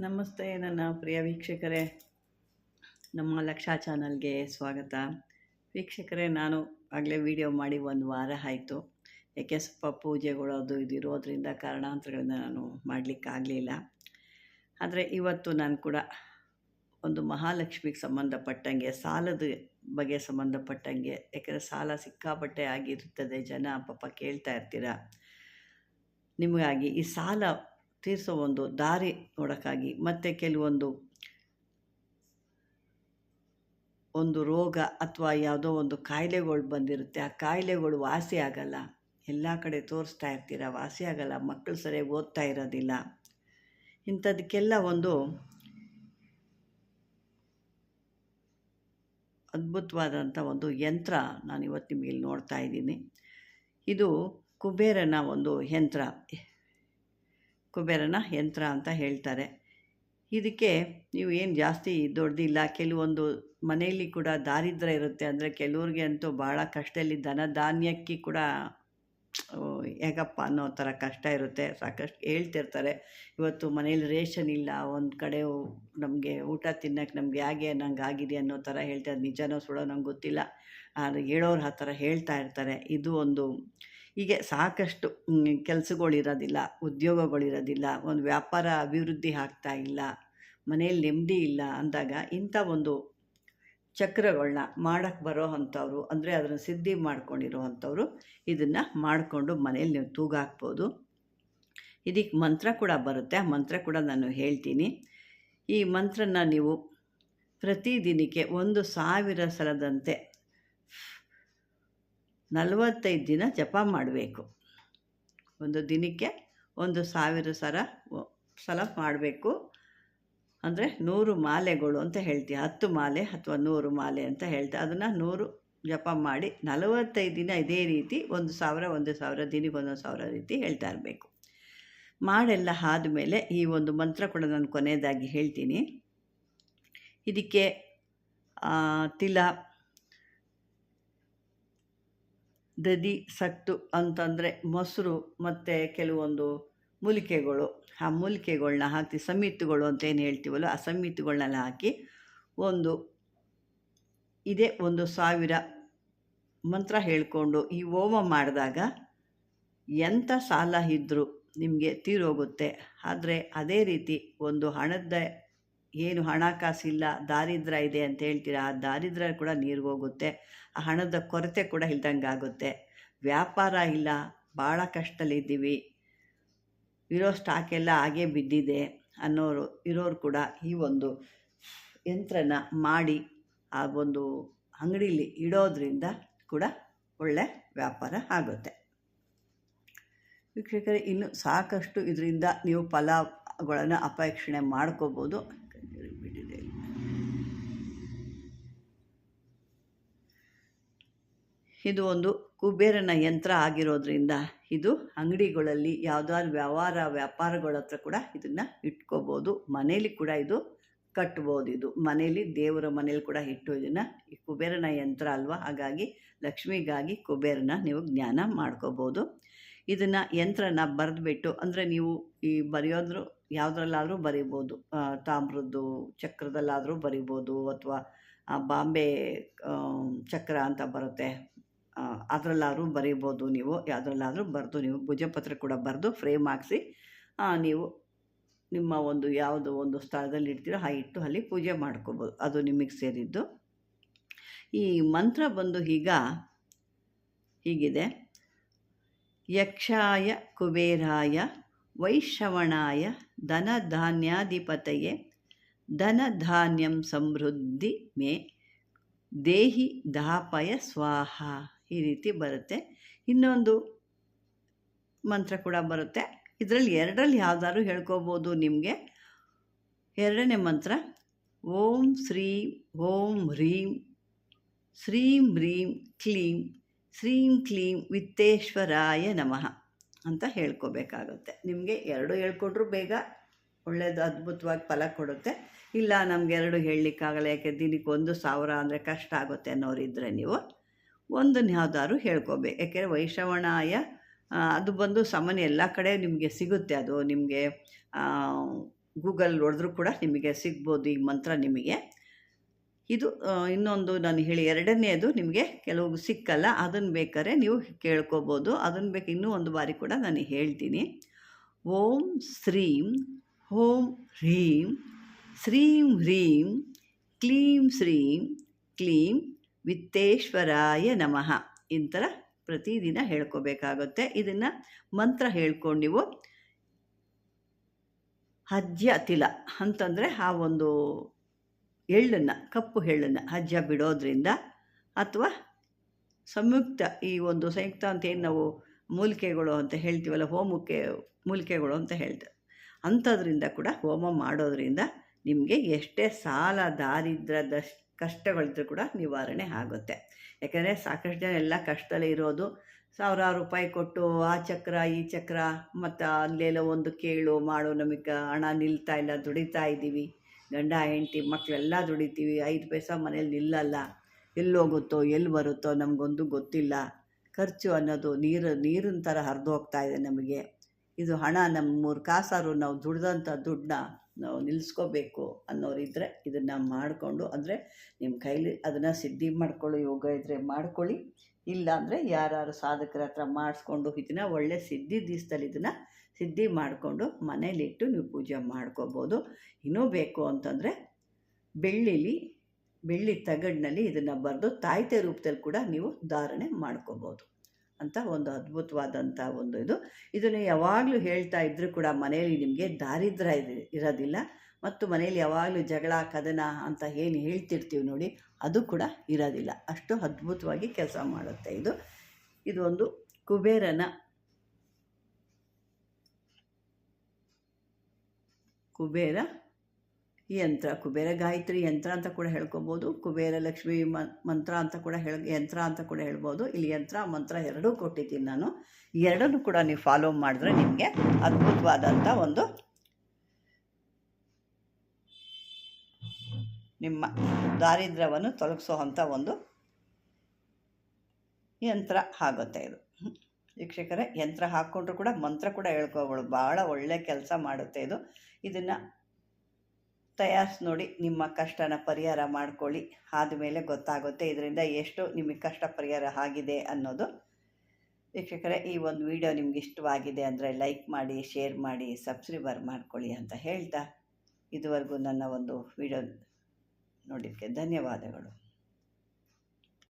ನಮಸ್ತೆ ನನ್ನ ಪ್ರಿಯ ವೀಕ್ಷಕರೇ. ನಮ್ಮ ಲಕ್ಷ ಚಾನಲ್ಗೆ ಸ್ವಾಗತ. ವೀಕ್ಷಕರೇ, ನಾನು ಆಗಲೇ ವಿಡಿಯೋ ಮಾಡಿ ಒಂದು ವಾರ ಆಯಿತು. ಯಾಕೆ ಸ್ವಲ್ಪ ಪೂಜೆಗಳು ಅದು ಇದು ಇರೋದರಿಂದ ಕಾರಣಾಂತರಗಳಿಂದ ನಾನು ಮಾಡಲಿಕ್ಕಾಗಲಿಲ್ಲ. ಆದರೆ ಇವತ್ತು ನಾನು ಕೂಡ ಒಂದು ಮಹಾಲಕ್ಷ್ಮಿಗೆ ಸಂಬಂಧಪಟ್ಟಂಗೆ, ಸಾಲದ ಬಗ್ಗೆ ಸಂಬಂಧಪಟ್ಟಂಗೆ ಯಾಕೆಂದರೆ ಸಾಲ ಸಿಕ್ಕಾಪಟ್ಟೆ ಆಗಿರುತ್ತದೆ ಜನ ಪಾಪ ಕೇಳ್ತಾ ಇರ್ತೀರ? ನಿಮಗಾಗಿ ಈ ಸಾಲ ತೀರಿಸೋ ಒಂದು ದಾರಿ ನೋಡೋಕ್ಕಾಗಿ. ಮತ್ತು ಕೆಲವೊಂದು ಒಂದು ರೋಗ ಅಥವಾ ಯಾವುದೋ ಒಂದು ಕಾಯಿಲೆಗಳು ಬಂದಿರುತ್ತೆ. ಆ ಕಾಯಿಲೆಗಳು ವಾಸಿ ಆಗಲ್ಲ. ಎಲ್ಲ ಕಡೆ ತೋರಿಸ್ತಾ ಇರ್ತೀರ, ವಾಸಿ ಆಗಲ್ಲ. ಮಕ್ಕಳು ಸರಿಯಾಗಿ ಓದ್ತಾ ಇರೋದಿಲ್ಲ. ಇಂಥದಕ್ಕೆಲ್ಲ ಒಂದು ಅದ್ಭುತವಾದಂಥ ಒಂದು ಯಂತ್ರ ನಾನು ಇವತ್ತು ನಿಮಗೆ ಇಲ್ಲಿ ನೋಡ್ತಾ ಇದ್ದೀನಿ. ಇದು ಕುಬೇರನ ಒಂದು ಯಂತ್ರ. ಕುಬೇರನ ಯಂತ್ರ ಅಂತ ಹೇಳ್ತಾರೆ. ಇದಕ್ಕೆ ನೀವು ಏನು ಜಾಸ್ತಿ ದೊಡ್ಡದಿಲ್ಲ, ಕೆಲವೊಂದು ಮನೆಯಲ್ಲಿ ಕೂಡ ದಾರಿದ್ರ್ಯ ಇರುತ್ತೆ ಅಂದರೆ ಕೆಲವ್ರಿಗೆ ಅಂತೂ ಭಾಳ ಕಷ್ಟದಲ್ಲಿ ದನ ಧಾನ್ಯಕ್ಕೆ ಕೂಡ ಹೇಗಪ್ಪ ಅನ್ನೋ ಥರ ಕಷ್ಟ ಇರುತ್ತೆ. ಸಾಕಷ್ಟು ಹೇಳ್ತಿರ್ತಾರೆ. ಇವತ್ತು ಮನೇಲಿ ರೇಷನ್ ಇಲ್ಲ, ಒಂದು ಕಡೆ ನಮಗೆ ಊಟ ತಿನ್ನೋಕ್ಕೆ ನಮ್ಗೆ ಹೇಗೆ ನಂಗೆ ಆಗಿದೆ ಅನ್ನೋ ಥರ ಹೇಳ್ತಾರೆ ನಿಜನೋ ಸುಳ್ಳೋ ನಂಗೆ ಗೊತ್ತಿಲ್ಲ. ಆದರೆ ಹೇಳೋರು ಆ ಥರ ಹೇಳ್ತಾ ಇರ್ತಾರೆ. ಇದು ಒಂದು ಹೀಗೆ ಸಾಕಷ್ಟು ಕೆಲಸಗಳಿರೋದಿಲ್ಲ, ಉದ್ಯೋಗಗಳಿರೋದಿಲ್ಲ, ಒಂದು ವ್ಯಾಪಾರ ಅಭಿವೃದ್ಧಿ ಆಗ್ತಾ ಇಲ್ಲ, ಮನೆಯಲ್ಲಿ ನೆಮ್ಮದಿ ಇಲ್ಲ ಅಂದಾಗ ಇಂಥ ಒಂದು ಚಕ್ರಗಳನ್ನ ಮಾಡೋಕ್ಕೆ ಬರೋ ಅಂಥವ್ರು, ಅಂದರೆ ಅದನ್ನು ಸಿದ್ಧಿ ಮಾಡ್ಕೊಂಡಿರೋ ಅಂಥವ್ರು ಇದನ್ನು ಮಾಡಿಕೊಂಡು ಮನೇಲಿ ನೀವು ತೂಗಾಕ್ಬೋದು ಇದಕ್ಕೆ ಮಂತ್ರ ಕೂಡ ಬರುತ್ತೆ, ಆ ಮಂತ್ರ ಕೂಡ ನಾನು ಹೇಳ್ತೀನಿ. ಈ ಮಂತ್ರನ ನೀವು ಪ್ರತಿದಿನಕ್ಕೆ ಒಂದು ಸಾವಿರ ಸಲದಂತೆ ನಲವತ್ತೈದು ದಿನ ಜಪ ಮಾಡಬೇಕು. ಒಂದು ದಿನಕ್ಕೆ ಒಂದು ಸಾವಿರ ಸರ ಸಲ ಮಾಡಬೇಕು. ಅಂದರೆ ನೂರು ಮಾಲೆಗಳು ಅಂತ ಹೇಳ್ತೀವಿ ಹತ್ತು ಮಾಲೆ ಅಥವಾ ನೂರು ಮಾಲೆ ಅಂತ ಹೇಳ್ತೀವಿ ಅದನ್ನು ನೂರು ಜಪ ಮಾಡಿ ನಲವತ್ತೈದು ದಿನ ಇದೇ ರೀತಿ ಒಂದು ಸಾವಿರ ಒಂದು ಸಾವಿರ, ದಿನಕ್ಕೆ ಒಂದೊಂದು ಸಾವಿರ ರೀತಿ ಹೇಳ್ತಾ ಇರಬೇಕು. ಮಾಡೆಲ್ಲ ಆದಮೇಲೆ ಈ ಒಂದು ಮಂತ್ರ ಕೂಡ ನಾನು ಕೊನೆಯದಾಗಿ ಹೇಳ್ತೀನಿ. ಇದಕ್ಕೆ ತಿಲ ದದಿ ಸತ್ತು ಅಂತಂದರೆ ಮೊಸರು ಮತ್ತು ಕೆಲವೊಂದು ಮೂಲಿಕೆಗಳು. ಆ ಮೂಲಿಕೆಗಳನ್ನ ಹಾಕಿ ಸಮಿತಿಗಳು ಅಂತ ಏನು ಹೇಳ್ತೀವಲ್ಲ, ಆ ಸಮಿತಿಗಳನ್ನೆಲ್ಲ ಹಾಕಿ ಒಂದು ಇದೇ ಒಂದು ಸಾವಿರ ಮಂತ್ರ ಹೇಳಿಕೊಂಡು ಈ ಹೋಮ ಮಾಡಿದಾಗ ಎಂಥ ಸಾಲ ಇದ್ದರೂ ನಿಮಗೆ ತೀರೋಗುತ್ತೆ. ಆದರೆ ಅದೇ ರೀತಿ ಒಂದು ಹಣದ ಏನು ಹಣಕಾಸಿಲ್ಲ ದಾರಿದ್ರ್ಯ ಇದೆ ಅಂತ ಹೇಳ್ತೀರಾ? ಆ ದಾರಿದ್ರ್ಯ ಕೂಡ ನೀರು ಹೋಗುತ್ತೆ. ಆ ಹಣದ ಕೊರತೆ ಕೂಡ ಇಲ್ದಂಗೆ ಆಗುತ್ತೆ. ವ್ಯಾಪಾರ ಇಲ್ಲ ಭಾಳ ಕಷ್ಟದಲ್ಲಿದ್ದೀವಿ ಇರೋ ಸ್ಟಾಕೆಲ್ಲ ಹಾಗೇ ಬಿದ್ದಿದೆ ಅನ್ನೋರು, ಇರೋರು ಕೂಡ ಈ ಒಂದು ಯಂತ್ರನ ಮಾಡಿ ಆ ಒಂದು ಅಂಗಡೀಲಿ ಇಡೋದ್ರಿಂದ ಕೂಡ ಒಳ್ಳೆ ವ್ಯಾಪಾರ ಆಗುತ್ತೆ. ವೀಕ್ಷಕರೇ, ಇನ್ನು ಸಾಕಷ್ಟು ಇದರಿಂದ ನೀವು ಫಲಗಳನ್ನು ಅಪೇಕ್ಷಣೆ ಮಾಡ್ಕೋಬೋದು. ಇದು ಒಂದು ಕುಬೇರನ ಯಂತ್ರ ಆಗಿರೋದ್ರಿಂದ ಇದು ಅಂಗಡಿಗಳಲ್ಲಿ ಯಾವುದಾದ್ರು ವ್ಯವಹಾರ, ವ್ಯಾಪಾರಗಳ ಹತ್ರ ಕೂಡ ಇದನ್ನು ಇಟ್ಕೋಬೋದು. ಮನೇಲಿ ಕೂಡ ಇದು ಕಟ್ಬೋದು ಇದು. ಮನೇಲಿ ದೇವರ ಮನೇಲಿ ಕೂಡ ಇಟ್ಟು ಇದನ್ನು ಈ ಕುಬೇರನ ಯಂತ್ರ ಅಲ್ವಾ? ಹಾಗಾಗಿ ಲಕ್ಷ್ಮಿಗಾಗಿ ಕುಬೇರನ ನೀವು ಜ್ಞಾನ ಮಾಡ್ಕೋಬೋದು. ಇದನ್ನು ಯಂತ್ರನ ಬರೆದ್ಬಿಟ್ಟು ಅಂದರೆ ನೀವು ಈ ಬರೆಯೋದ್ರು ಯಾವುದ್ರಲ್ಲಾದರೂ ಬರಿಬೋದು. ತಾಮ್ರದ್ದು ಚಕ್ರದಲ್ಲಾದರೂ ಬರಿಬೋದು ಅಥವಾ ಬಾಂಬೆ ಚಕ್ರ ಅಂತ ಬರುತ್ತೆ. ಅದರಲ್ಲಾದ್ರೂ ಬರೀಬೋದು ನೀವು, ಯಾವುದ್ರಲ್ಲಾದರೂ ಬರೆದು ನೀವು ಭುಜಪತ್ರ ಕೂಡ ಬರೆದು ಫ್ರೇಮ್ ಹಾಕಿಸಿ ನೀವು ನಿಮ್ಮ ಒಂದು ಯಾವುದು ಒಂದು ಸ್ಥಳದಲ್ಲಿ ಇಡ್ತೀರೋ ಆ ಇಟ್ಟು ಅಲ್ಲಿ ಪೂಜೆ ಮಾಡ್ಕೋಬೋದು. ಅದು ನಿಮಗೆ ಸೇರಿದ್ದು. ಈ ಮಂತ್ರ ಬಂದು ಈಗ ಹೀಗಿದೆ. ಯಕ್ಷಾಯ ಕುಬೇರಾಯ ವೈಶ್ರವಣಾಯ ಧನಧಾನ್ಯಾಧಿಪತಯೇ ಧನಧಾನ್ಯಂ ಸಮೃದ್ಧಿ ಮೇ ದೇಹಿ ದಾಪಯ ಸ್ವಾಹ. ಈ ರೀತಿ ಬರುತ್ತೆ. ಇನ್ನೊಂದು ಮಂತ್ರ ಕೂಡ ಬರುತ್ತೆ. ಇದರಲ್ಲಿ ಎರಡರಲ್ಲಿ ಯಾವ್ದಾದ್ರು ಹೇಳ್ಕೋಬೋದು ನಿಮಗೆ? ಎರಡನೇ ಮಂತ್ರ, ಓಂ ಶ್ರೀಂ, ಓಂ ಹ್ರೀಂ, ಶ್ರೀಂ ಹ್ರೀಂ, ಕ್ಲೀಂ, ಶ್ರೀಂ ಕ್ಲೀಂ ವಿತ್ತೇಶ್ವರಾಯ ನಮಃ ಅಂತ ಹೇಳ್ಕೋಬೇಕಾಗುತ್ತೆ. ನಿಮಗೆ ಎರಡು ಹೇಳ್ಕೊಟ್ರು ಬೇಗ ಒಳ್ಳೆಯದು ಅದ್ಭುತವಾಗಿ ಫಲ ಕೊಡುತ್ತೆ. ಇಲ್ಲ ನಮಗೆ ಎರಡು ಹೇಳಲಿಕ್ಕಾಗಲ್ಲ, ಯಾಕೆ ದಿನಕ್ಕೆ ಒಂದು ಸಾವಿರ ಅಂದರೆ ಕಷ್ಟ ಆಗುತ್ತೆ ಅನ್ನೋರಿದ್ದರೆ ನೀವು. ಒಂದನ್ನು ಯಾವ್ದಾದ್ರು ಹೇಳ್ಕೊಬೇಕು ಯಾಕೆಂದರೆ ವೈಶ್ರವಣಾಯ ಅದು ಬಂದು ಸಾಮಾನ್ಯ ಎಲ್ಲ ಕಡೆ ನಿಮಗೆ ಸಿಗುತ್ತೆ ಅದು. ನಿಮಗೆ ಗೂಗಲ್ ಹೊಡೆದ್ರೂ ಕೂಡ ನಿಮಗೆ ಸಿಗ್ಬೋದು ಈ ಮಂತ್ರ ನಿಮಗೆ. ಇದು ಇನ್ನೊಂದು ನಾನು ಹೇಳಿ ಎರಡನೇದು ನಿಮಗೆ ಕೆಲವು ಸಿಕ್ಕಲ್ಲ, ಅದನ್ನು ಬೇಕಾದ್ರೆ ನೀವು ಕೇಳ್ಕೋಬೋದು. ಅದನ್ನು ಬೇಕು, ಇನ್ನೂ ಒಂದು ಬಾರಿ ಕೂಡ ನಾನು ಹೇಳ್ತೀನಿ. ಓಂ ಶ್ರೀಂ, ಹೋಂ ಹ್ರೀಂ, ಶ್ರೀಂ ಹ್ರೀಂ, ಕ್ಲೀಂ ಶ್ರೀಂ, ಕ್ಲೀಂ ವಿತ್ತೇಶ್ವರಾಯ ನಮಃ ಈ ಥರ ಪ್ರತಿದಿನ ಹೇಳ್ಕೋಬೇಕಾಗುತ್ತೆ. ಇದನ್ನು ಮಂತ್ರ ಹೇಳ್ಕೊಂಡು ನೀವು ಹಜ್ಯ ತಿಲ ಅಂತಂದರೆ ಆ ಒಂದು ಎಳ್ಳನ್ನು, ಕಪ್ಪು ಎಳ್ಳನ್ನು ಹಜ್ಜ ಬಿಡೋದ್ರಿಂದ ಅಥವಾ ಸಂಯುಕ್ತ ಈ ಒಂದು ಸಂಯುಕ್ತ ಅಂತ ಏನು ನಾವು ಮೂಲಿಕೆಗಳು ಅಂತ ಹೇಳ್ತೀವಲ್ಲ, ಹೋಮಕ್ಕೆ ಮೂಲಿಕೆಗಳು ಅಂತ ಹೇಳ್ತೇವೆ ಅಂಥದ್ರಿಂದ ಕೂಡ ಹೋಮ ಮಾಡೋದ್ರಿಂದ ನಿಮಗೆ ಎಷ್ಟೇ ಸಾಲ ದಾರಿದ್ರ್ಯದಷ್ಟು ಕಷ್ಟಗಳಿದ್ರೂ ಕೂಡ ನಿವಾರಣೆ ಆಗುತ್ತೆ. ಯಾಕಂದರೆ ಸಾಕಷ್ಟು ಜನ ಎಲ್ಲ ಕಷ್ಟದಲ್ಲೇ ಇರೋದು. ಸಾವಿರಾರು ರೂಪಾಯಿ ಕೊಟ್ಟು ಆ ಚಕ್ರ, ಈ ಚಕ್ರ, ಮತ್ತು ಅಲ್ಲೆಲ್ಲ ಒಂದು ಕೇಳು, ಮಾಡು, ನಮಗೆ ಹಣ ನಿಲ್ತಾ ಇಲ್ಲ, ದುಡಿತಾ ಇದ್ದೀವಿ. ಗಂಡ, ಹೆಂಡತಿ ಮಕ್ಕಳೆಲ್ಲ ದುಡಿತೀವಿ. ಐದು ಪೈಸಾ ಮನೇಲಿ ನಿಲ್ಲಲ್ಲ. ಎಲ್ಲಿ ಹೋಗುತ್ತೋ, ಎಲ್ಲಿ ಬರುತ್ತೋ ನಮಗೊಂದು ಗೊತ್ತಿಲ್ಲ. ಖರ್ಚು ಅನ್ನೋದು ನೀರು, ನೀರಿನ ಥರ ಹರಿದು ಹೋಗ್ತಾ ಇದೆ ನಮಗೆ. ಇದು ಹಣ ನಮ್ಮ ಮೂರು ಕಾಸಾರು ನಾವು ದುಡ್ದಂಥ ದುಡ್ಡನ್ನ ನಾವು ನಿಲ್ಲಿಸ್ಕೋಬೇಕು ಅನ್ನೋರಿದ್ದರೆ ಇದನ್ನು ಮಾಡಿಕೊಂಡು, ಅಂದರೆ ನಿಮ್ಮ ಕೈಲಿ ಅದನ್ನು ಸಿದ್ಧಿ ಮಾಡ್ಕೊಳ್ಳೋ ಯೋಗ ಇದ್ದರೆ ಮಾಡ್ಕೊಳ್ಳಿ. ಇಲ್ಲ ಅಂದರೆ ಯಾರು ಸಾಧಕರ ಹತ್ರ ಮಾಡಿಸ್ಕೊಂಡು ಇದನ್ನು ಒಳ್ಳೆ ಸಿದ್ಧಿ ದಿವಸದಲ್ಲಿ ಇದನ್ನು ಸಿದ್ಧಿ ಮಾಡಿಕೊಂಡು ಮನೇಲಿಟ್ಟು ನೀವು ಪೂಜೆ ಮಾಡ್ಕೋಬೋದು. ಇನ್ನೂ ಬೇಕು ಅಂತಂದರೆ ಬೆಳ್ಳಿಲಿ, ಬೆಳ್ಳಿ ತಗಡಿನಲ್ಲಿ ಇದನ್ನು ಬರೆದು ತಾಯ್ತೆ ರೂಪದಲ್ಲಿ ಕೂಡ ನೀವು ಧಾರಣೆ ಮಾಡ್ಕೋಬೋದು. ಅಂತ ಒಂದು ಅದ್ಭುತವಾದಂಥ ಒಂದು ಇದು. ಇದನ್ನು ಯಾವಾಗಲೂ ಹೇಳ್ತಾ ಇದ್ದರೂ ಕೂಡ ಮನೆಯಲ್ಲಿ ನಿಮಗೆ ದಾರಿದ್ರ್ಯ ಇರೋದಿಲ್ಲ. ಮತ್ತು ಮನೆಯಲ್ಲಿ ಯಾವಾಗಲೂ ಜಗಳ, ಕದನ ಅಂತ ಏನು ಹೇಳ್ತಿರ್ತೀವಿ ನೋಡಿ, ಅದು ಕೂಡ ಇರೋದಿಲ್ಲ. ಅಷ್ಟು ಅದ್ಭುತವಾಗಿ ಕೆಲಸ ಮಾಡುತ್ತೆ ಇದು. ಇದು ಒಂದು ಕುಬೇರನ ಕುಬೇರ ಯಂತ್ರ, ಕುಬೇರ ಗಾಯತ್ರಿ ಯಂತ್ರ ಅಂತ ಕೂಡ ಹೇಳ್ಕೊಬೋದು. ಕುಬೇರ ಲಕ್ಷ್ಮಿ ಮಂತ್ರ ಅಂತ ಕೂಡ ಹೇಳ, ಯಂತ್ರ ಅಂತ ಕೂಡ ಹೇಳ್ಬೋದು. ಇಲ್ಲಿ ಯಂತ್ರ, ಮಂತ್ರ ಎರಡೂ ಕೊಟ್ಟಿದ್ದೀನಿ ನಾನು. ಎರಡನ್ನೂ ಕೂಡ ನೀವು ಫಾಲೋ ಮಾಡಿದ್ರೆ ನಿಮಗೆ ಅದ್ಭುತವಾದಂಥ ಒಂದು ನಿಮ್ಮ ದಾರಿದ್ರ್ಯವನ್ನು ತೊಲಗಿಸೋ ಅಂಥ ಒಂದು ಯಂತ್ರ ಆಗುತ್ತೆ ಇದು. ವೀಕ್ಷಕರೇ, ಯಂತ್ರ ಹಾಕ್ಕೊಂಡ್ರು ಕೂಡ ಮಂತ್ರ ಕೂಡ ಹೇಳ್ಕೊಬೋದು. ಭಾಳ ಒಳ್ಳೆ ಕೆಲಸ ಮಾಡುತ್ತೆ ಇದು. ಇದನ್ನು ತಯಾರಿಸಿ ನೋಡಿ, ನಿಮ್ಮ ಕಷ್ಟನ ಪರಿಹಾರ ಮಾಡ್ಕೊಳ್ಳಿ. ಆದಮೇಲೆ ಗೊತ್ತಾಗುತ್ತೆ ಇದರಿಂದ ಎಷ್ಟು ನಿಮಗೆ ಕಷ್ಟ ಪರಿಹಾರ ಆಗಿದೆ ಅನ್ನೋದು. ವೀಕ್ಷಕರೇ, ಈ ಒಂದು ವಿಡಿಯೋ ನಿಮ್ಗೆ ಇಷ್ಟವಾಗಿದೆ ಅಂದರೆ ಲೈಕ್ ಮಾಡಿ, ಶೇರ್ ಮಾಡಿ, ಸಬ್ಸ್ಕ್ರೈಬರ್ ಮಾಡ್ಕೊಳ್ಳಿ ಅಂತ ಹೇಳ್ತಾ ಇದುವರೆಗೂ ನನ್ನ ಒಂದು ವಿಡಿಯೋ ನೋಡಿದ್ದಕ್ಕೆ ಧನ್ಯವಾದಗಳು.